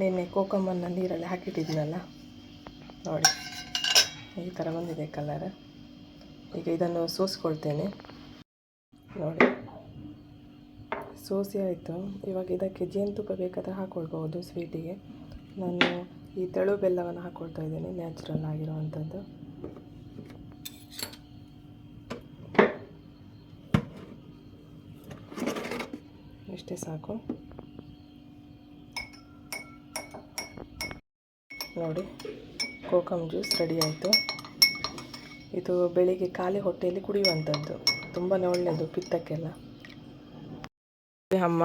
ನಿನ್ನೆ ಕೋಕಮ್ಮನ್ನ ನೀರಲ್ಲಿ ಹಾಕಿಟ್ಟಿದ್ನಲ್ಲ? ನೋಡಿ, ಈ ಥರ ಬಂದಿದೆ ಕಲರ್ ಈಗ ಇದನ್ನು ಸೋಸ್ಕೊಳ್ತೇನೆ. ನೋಡಿ, ಸೋಸಿ ಆಯಿತು. ಇವಾಗ ಇದಕ್ಕೆ ಜೇನುತುಪ್ಪ ಬೇಕಾದರೆ ಹಾಕ್ಕೊಳ್ಬೋದು ಸ್ವೀಟಿಗೆ. ನಾನು ಈ ತೆಳು ಬೆಲ್ಲವನ್ನು ಹಾಕ್ಕೊಳ್ತಾ ಇದ್ದೀನಿ ನ್ಯಾಚುರಲ್ ಆಗಿರುವಂಥದ್ದು. ಇಷ್ಟೇ ಸಾಕು. ನೋಡಿ ಕೋಕಮ್ ಜ್ಯೂಸ್ ರೆಡಿ ಆಯಿತು. ಇದು ಬೆಳಿಗ್ಗೆ ಖಾಲಿ ಹೊಟ್ಟೆಯಲ್ಲಿ ಕುಡಿಯುವಂಥದ್ದು. ತುಂಬಾ ಒಳ್ಳೆಯದು ಪಿತ್ತಕ್ಕೆಲ್ಲ. ಅಮ್ಮ,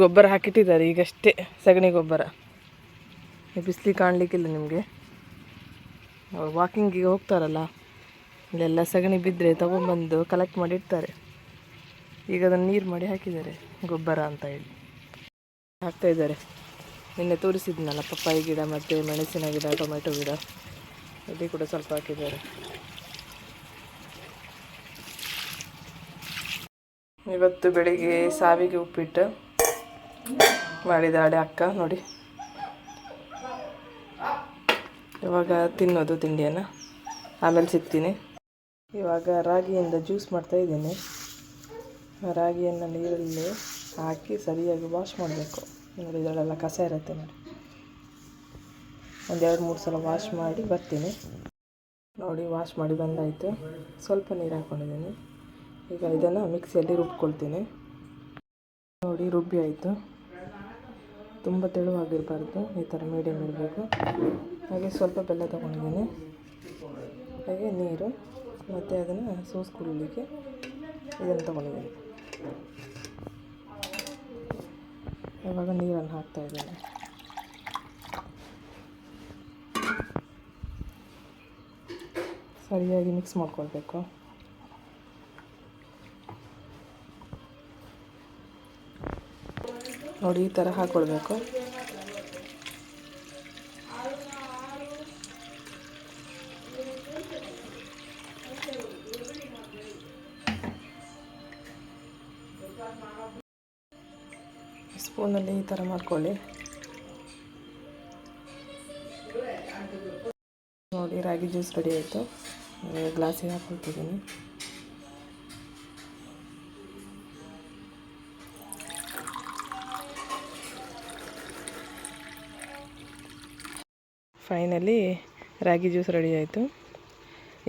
ಗೊಬ್ಬರ ಹಾಕಿಟ್ಟಿದ್ದಾರೆ ಈಗಷ್ಟೇ, ಸಗಣಿ ಗೊಬ್ಬರ. ಬಿಸಿಲಿ ಕಾಣಲಿಕ್ಕಿಲ್ಲ ನಿಮಗೆ? ವಾಕಿಂಗಿಗೆ ಹೋಗ್ತಾರಲ್ಲ, ಇಲ್ಲೆಲ್ಲ ಸಗಣಿ ಬಿದ್ದರೆ ತಗೊಂಬಂದು ಕಲೆಕ್ಟ್ ಮಾಡಿ ಇಡ್ತಾರೆ. ಈಗ ಅದನ್ನು ನೀರು ಮಾಡಿ ಹಾಕಿದ್ದಾರೆ, ಗೊಬ್ಬರ ಅಂತ ಹೇಳಿ. ಹಾಕ್ತಾ ಇದ್ದಾರೆ. ನಿನ್ನೆ ತೋರಿಸಿದ್ನಲ್ಲ ಪಪ್ಪಾಯಿ ಗಿಡ ಮತ್ತು ಮೆಣಸಿನ ಗಿಡ, ಟೊಮೆಟೊ ಗಿಡ. ಇಲ್ಲಿ ಕೂಡ ಸ್ವಲ್ಪ ಹಾಕಿದ್ದಾರೆ. ಇವತ್ತು ಬೆಳಿಗ್ಗೆ ಸಾವಿಗೆ ಉಪ್ಪಿಟ್ಟು ಮಾಡಿದಾಳೆ ಅಕ್ಕ, ನೋಡಿ. ಇವಾಗ ತಿನ್ನೋದು ತಿಂಡಿಯನ್ನು. ಆಮೇಲೆ ಸಿಗ್ತೀನಿ. ಇವಾಗ ರಾಗಿಯಿಂದ ಜ್ಯೂಸ್ ಮಾಡ್ತಾ ಇದ್ದೀನಿ. ರಾಗಿಯನ್ನು ನೀರಲ್ಲಿ ಹಾಕಿ ಸರಿಯಾಗಿ ವಾಶ್ ಮಾಡಬೇಕು. ನೋಡಿ, ಇದರಲ್ಲೆಲ್ಲ ಕಸ ಇರುತ್ತೆ ನೋಡಿ. ಒಂದೆರಡು ಮೂರು ಸಲ ವಾಶ್ ಮಾಡಿ ಬರ್ತೀನಿ. ನೋಡಿ ವಾಶ್ ಮಾಡಿ ಬಂದಾಯಿತು. ಸ್ವಲ್ಪ ನೀರು ಹಾಕ್ಕೊಂಡಿದ್ದೀನಿ ಈಗ ಇದನ್ನು ಮಿಕ್ಸಿಯಲ್ಲಿ ರುಬ್ಕೊಳ್ತೀನಿ. ನೋಡಿ, ರುಬ್ಬಿ ಆಯಿತು. ತುಂಬ ತೆಳುವಾಗಿರಬಾರ್ದು. ಈ ಥರ ಮೀಡಿಯಮ್ ಇರಬೇಕು. ಹಾಗೆ ಸ್ವಲ್ಪ ಬೆಲ್ಲ ತೊಗೊಂಡಿದ್ದೀನಿ. ಹಾಗೆ ನೀರು, ಮತ್ತು ಅದನ್ನು ಸೋಸ್ಕೊಳ್ಳಲಿಕ್ಕೆ ಇದನ್ನು ತೊಗೊಂಡಿದ್ದೀನಿ. ಇವಾಗ ನೀರನ್ನು ಹಾಕ್ತಾ ಇದ್ದೀನಿ. ಸರಿಯಾಗಿ ಮಿಕ್ಸ್ ಮಾಡ್ಕೊಳ್ಬೇಕು. ನೋಡಿ ಈ ಥರ ಹಾಕ್ಕೊಳ್ಬೇಕು ಸ್ಪೂನಲ್ಲಿ ಈ ಥರ ಮಾಡ್ಕೊಳ್ಳಿ. ನೋಡಿ, ರಾಗಿ ಜ್ಯೂಸ್ ರೆಡಿ ಆಯಿತು. ಗ್ಲಾಸಿಗೆ ಹಾಕೊಳ್ತಿದ್ದೀನಿ. ಫೈನಲಿ ರಾಗಿ ಜ್ಯೂಸ್ ರೆಡಿ ಆಯಿತು.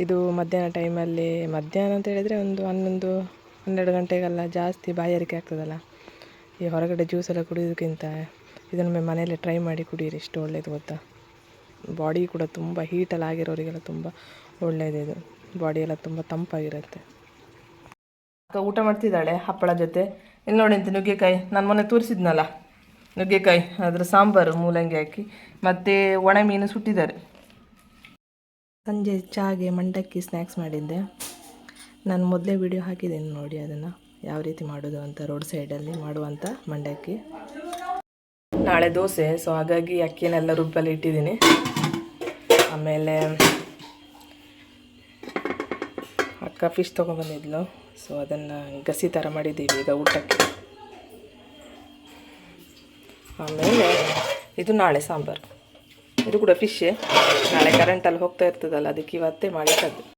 ಇದು ಮಧ್ಯಾಹ್ನ ಟೈಮಲ್ಲಿ ಮಧ್ಯಾಹ್ನ ಅಂತ ಹೇಳಿದರೆ ಒಂದು ಹನ್ನೊಂದು, ಹನ್ನೆರಡು ಗಂಟೆಗೆಲ್ಲ, ಜಾಸ್ತಿ ಬಾಯಾರಿಕೆ ಆಗ್ತದಲ್ಲ. ಈ ಹೊರಗಡೆ ಜ್ಯೂಸ್ ಎಲ್ಲ ಕುಡಿಯೋದಕ್ಕಿಂತ ಇದನ್ನು ಮನೆಯಲ್ಲೇ ಟ್ರೈ ಮಾಡಿ ಕುಡಿಯಿರಿ ಎಷ್ಟು ಒಳ್ಳೇದು ಗೊತ್ತಾ? ಬಾಡಿ ಕೂಡ ತುಂಬ ಹೀಟಲ್ಲಿ ಆಗಿರೋರಿಗೆಲ್ಲ ತುಂಬ ಒಳ್ಳೆಯದು ಇದು. ಬಾಡಿ ಎಲ್ಲ ತುಂಬ ತಂಪಾಗಿರುತ್ತೆ. ಅಕ್ಕ ಊಟ ಮಾಡ್ತಿದ್ದಾಳೆ ಹಪ್ಪಳ ಜೊತೆ. ಇಲ್ಲಿ ನೋಡಿ ಅಂತ ನುಗ್ಗೆಕಾಯಿ. ನಾನು ಮೊನ್ನೆ ತೋರಿಸಿದ್ನಲ್ಲ, ನುಗ್ಗೆಕಾಯಿ, ಅದರ ಸಾಂಬಾರು ಮೂಲಂಗಿ ಹಾಕಿ. ಮತ್ತು ಒಣ ಮೀನು ಸುಟ್ಟಿದ್ದಾರೆ. ಸಂಜೆ ಚಹಾಗೆ ಮಂಡಕ್ಕಿ ಸ್ನ್ಯಾಕ್ಸ್ ಮಾಡಿದ್ದೆ. ನಾನು ಮೊದಲೇ ವಿಡಿಯೋ ಹಾಕಿದ್ದೀನಿ ನೋಡಿ ಅದನ್ನು. ಯಾವ ರೀತಿ ಮಾಡೋದು ಅಂತ ರೋಡ್ ಸೈಡಲ್ಲಿ ಮಾಡುವಂಥ ಮಂಡಕ್ಕಿ. ನಾಳೆ ದೋಸೆ ಸೊ ಹಾಗಾಗಿ ಅಕ್ಕಿನೆಲ್ಲ ರುಬ್ಬಲ್ಲಿ ಇಟ್ಟಿದ್ದೀನಿ. ಆಮೇಲೆ ಅಕ್ಕ ಫಿಶ್ ತೊಗೊಂಬಂದಿದ್ಲು ಸೊ ಅದನ್ನು ಗಸಿ ಥರ ಮಾಡಿದ್ದೀವಿ ಈಗ ಊಟಕ್ಕೆ. ಆಮೇಲೆ ಇದು ನಾಳೆ ಸಾಂಬಾರು. ಇದು ಕೂಡ ಫಿಶ್ಶೇ ನಾಳೆ ಕರೆಂಟಲ್ಲಿ ಹೋಗ್ತಾ ಇರ್ತದಲ್ಲ, ಅದಕ್ಕೆ ಇವತ್ತೇ ಮಾಡಿಟ್ಟದ್ದು